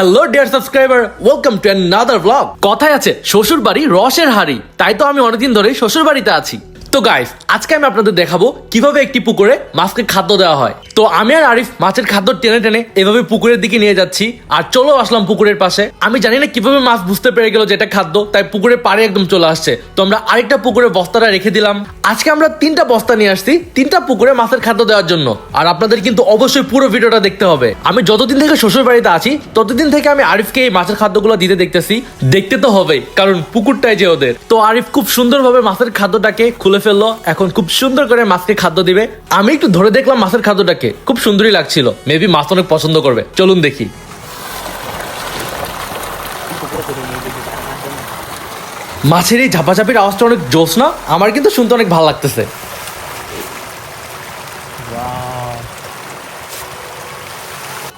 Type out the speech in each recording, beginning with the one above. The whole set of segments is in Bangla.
Hello dear subscriber welcome to another blog কথায় আছে শ্বশুর বাড়ি রসের হাড়ি। তাই তো আমি অনেকদিন ধরে শ্বশুর বাড়িতে আছি। তো গাইস আজকে আমি আপনাদের দেখাবো কীভাবে একটি পুকুরে মাছকে খাদ্য দেওয়া হয়। তো আমি আর আরিফ মাছের খাদ্য টেনে টেনে এভাবে পুকুরের দিকে নিয়ে যাচ্ছি, আর চলো আসলাম পুকুরের পাশে। আমি জানি না কীভাবে মাছ বুঝতে পেরে গেল যে এটা খাদ্য, তাই পুকুরের পাড়ে একদম চলে আসছে। তো আমরা আরেকটা পুকুরে বস্তাটা রেখে দিলাম। আজকে আমরা তিনটা বস্তা নিয়ে আসছি, তিনটা পুকুরে মাছের খাদ্য দেওয়ার জন্য। আর আপনাদের কিন্তু অবশ্যই পুরো ভিডিওটা দেখতে হবে। আমি যতদিন থেকে শ্বশুর বাড়িতে আছি, ততদিন থেকে আমি আরিফকে এই মাছের খাদ্যগুলো দিতে দেখতেছি। দেখতে তো হবেই, কারণ পুকুরটাই যে ওদের। তো আরিফ খুব সুন্দরভাবে মাছের খাদ্যটাকে খুলে ফেলল, এখন খুব সুন্দর করে মাছকে খাদ্য দিবে। আমি একটু ধরে দেখলাম মাছের খাদ্যটাকে। খুব সুন্দরই লাগছিল। মেবি মাছ অনেক পছন্দ করবে। চলুন দেখি। মাছের এই ঝাপাঝাপির আওয়াজটা অনেক জোস না? আমার কিন্তু শুনতে অনেক ভালো লাগতেছে।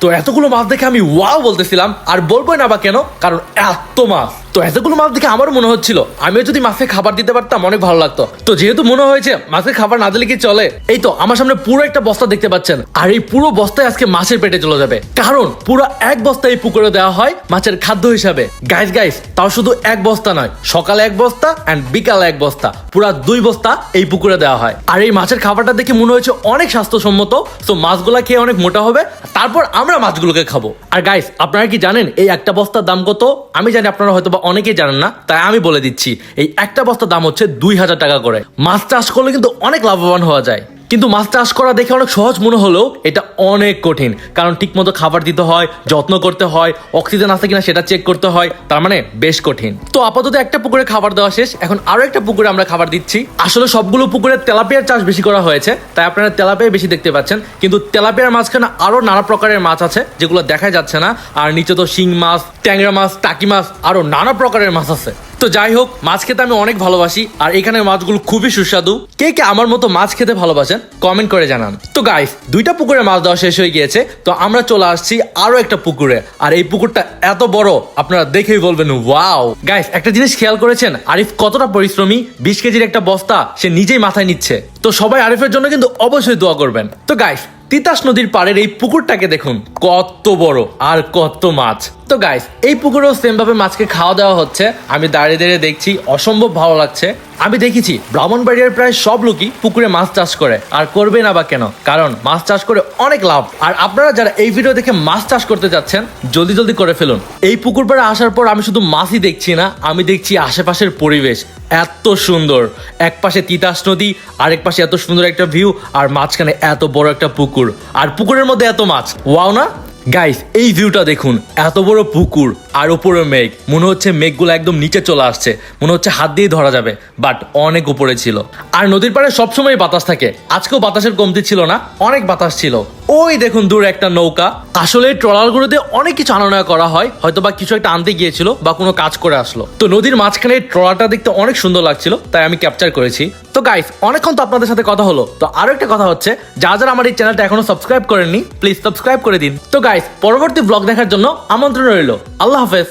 তো এতগুলো মাছ দেখে আমি ওয়াও বলতেছিলাম। আর বলবোই না বা কেন? কারণ এত মাছ। তো এতগুলো মাছ দেখে আমারও মনে হচ্ছিল। আমিও যদি মাছকে খাবার দিতে পারতাম, অনেক ভালো লাগতো। তো যেহেতু মনে হয়েছে মাছের খাবার না দিলে কি চলে? এই তো আমার সামনে পুরো একটা বস্তা দেখতে পাচ্ছেন। আর এই পুরো বস্তায় আজকে মাছের পেটে চলে যাবে। কারণ পুরো এক বস্তা এই পুকুরে দেওয়া হয় মাছের খাদ্য হিসাবে। গাইস গাইস তাও শুধু এক বস্তা নয়, সকালে এক বস্তা অ্যান্ড বিকালে এক বস্তা। পুরো দুই বস্তা এই পুকুরে দেওয়া হয়। আর এই মাছের খাবারটা দেখে মনে হয়েছে অনেক স্বাস্থ্যসম্মত। তো মাছগুলা খেয়ে অনেক মোটা হবে, তারপর আমরা মাছগুলোকে খাব। আর গাইস আপনারা কি জানেন, এই একটা বস্তার দাম কত? আমি জানি আপনারা হয়তো অনেকেই জানেন না, তাই আমি বলে দিচ্ছি, এই একটা বস্তার দাম হচ্ছে দুই হাজার টাকা করে। মাছ চাষ করলে কিন্তু অনেক লাভবান হওয়া যায়। কিন্তু মাছ চাষ করা দেখে অনেক সহজ মনে হলেও এটা অনেক কঠিন। কারণ ঠিকমতো খাবার দিতে হয়, যত্ন করতে হয়, অক্সিজেন আছে কিনা সেটা চেক করতে হয়, তার মানে বেশ কঠিন। তো আপাতত একটা পুকুরে খাবার দেওয়া শেষ, এখন আরও একটা পুকুরে আমরা খাবার দিচ্ছি। আসলে সবগুলো পুকুরে তেলাপিয়ার চাষ বেশি করা হয়েছে, তাই আপনারা তেলাপিয়া বেশি দেখতে পাচ্ছেন। কিন্তু তেলাপিয়ার মাঝখানে আরও নানা প্রকারের মাছ আছে, যেগুলো দেখা যাচ্ছে না। আর নিচে তো শিং মাছ, ট্যাংরা মাছ, টাকি মাছ, আরও নানা প্রকারের মাছ আছে। তো যাই হোক, মাছ খেতে আমি অনেক ভালোবাসি, আর এখানে মাছগুলো খুবই সুস্বাদু। কে কে আমার মতো মাছ খেতে ভালোবাসেন কমেন্ট করে জানান। তো গাইস দুইটা পুকুরে মাছ দেওয়া শেষ হয়ে গিয়েছে, তো আমরা চলে আসছি আরও একটা পুকুরে। আর এই পুকুরটা এত বড়, আপনারা দেখেই বলবেন ওয়াও গাইস একটা জিনিস খেয়াল করেছেন? আরিফ কতটা পরিশ্রমী? বিশ কেজির একটা বস্তা সে নিজেই মাথায় নিচ্ছে। তো সবাই আরিফের জন্য কিন্তু অবশ্যই দোয়া করবেন। তো গাইস তিতাস নদীর পাড়ের এই পুকুরটাকে দেখুন, কত বড় আর কত মাছ। তো গাইস এই পুকুরেও সেম ভাবে মাছকে খাওয়া দাওয়া হচ্ছে। আমি দাঁড়িয়ে দাঁড়িয়ে দেখছি, অসম্ভব ভালো লাগছে। আমি দেখেছি, ব্রাহ্মণবাড়িয়ার প্রায় সব লোকই পুকুরে মাছ চাষ করে। আর করবে না বা কেন? কারণ মাছ চাষ করে অনেক লাভ। আর আপনারা যারা এই ভিডিও দেখে মাছ চাষ করতে যাচ্ছেন, জলদি জলদি করে ফেলুন। এই পুকুর পাড়ে আসার পর আমি শুধু মাছই দেখছি না, আমি দেখছি আশেপাশের পরিবেশ। এত সুন্দর। এক পাশে তিতাস নদী, আরেক পাশে এত সুন্দর একটা ভিউ আর মাঝখানে এত বড় একটা পুকুর। আর পুকুরের মধ্যে এত মাছ। ওয়াও না? গাইস এই ভিউটা দেখুন এত বড় পুকুর। আর উপরে মেঘ। মনে হচ্ছে মেঘগুলো একদম নিচে চলে আসছে। মনে হচ্ছে হাত দিয়ে ধরা যাবে বাট অনেক উপরে ছিল। আর নদীর পাড়ে সবসময় বাতাস থাকে। আজকেও বাতাসের কমতি ছিল না, অনেক বাতাস ছিল। ওই দেখুন দূরে একটা নৌকা। আসলে ট্রলারগুলোতে অনেক কিছু আনয়ন করা হয়। হয়তো বা কিছু একটা আনতে গিয়েছিল বা কোনো কাজ করে আসলো। তো নদীর মাঝখানে ট্রলারটা দেখতে অনেক সুন্দর লাগছিল, তাই আমি ক্যাপচার করেছি। তো গাইস অনেকক্ষণ তো আপনাদের সাথে কথা হলো। তো আরও একটা কথা হচ্ছে যা যারা আমার এই চ্যানেলটা এখনও সাবস্ক্রাইব করেননি প্লিজ সাবস্ক্রাইব করে দিন। তো গাইস পরবর্তী ব্লগ দেখার জন্য আমন্ত্রণ রইল। আল্লাহ office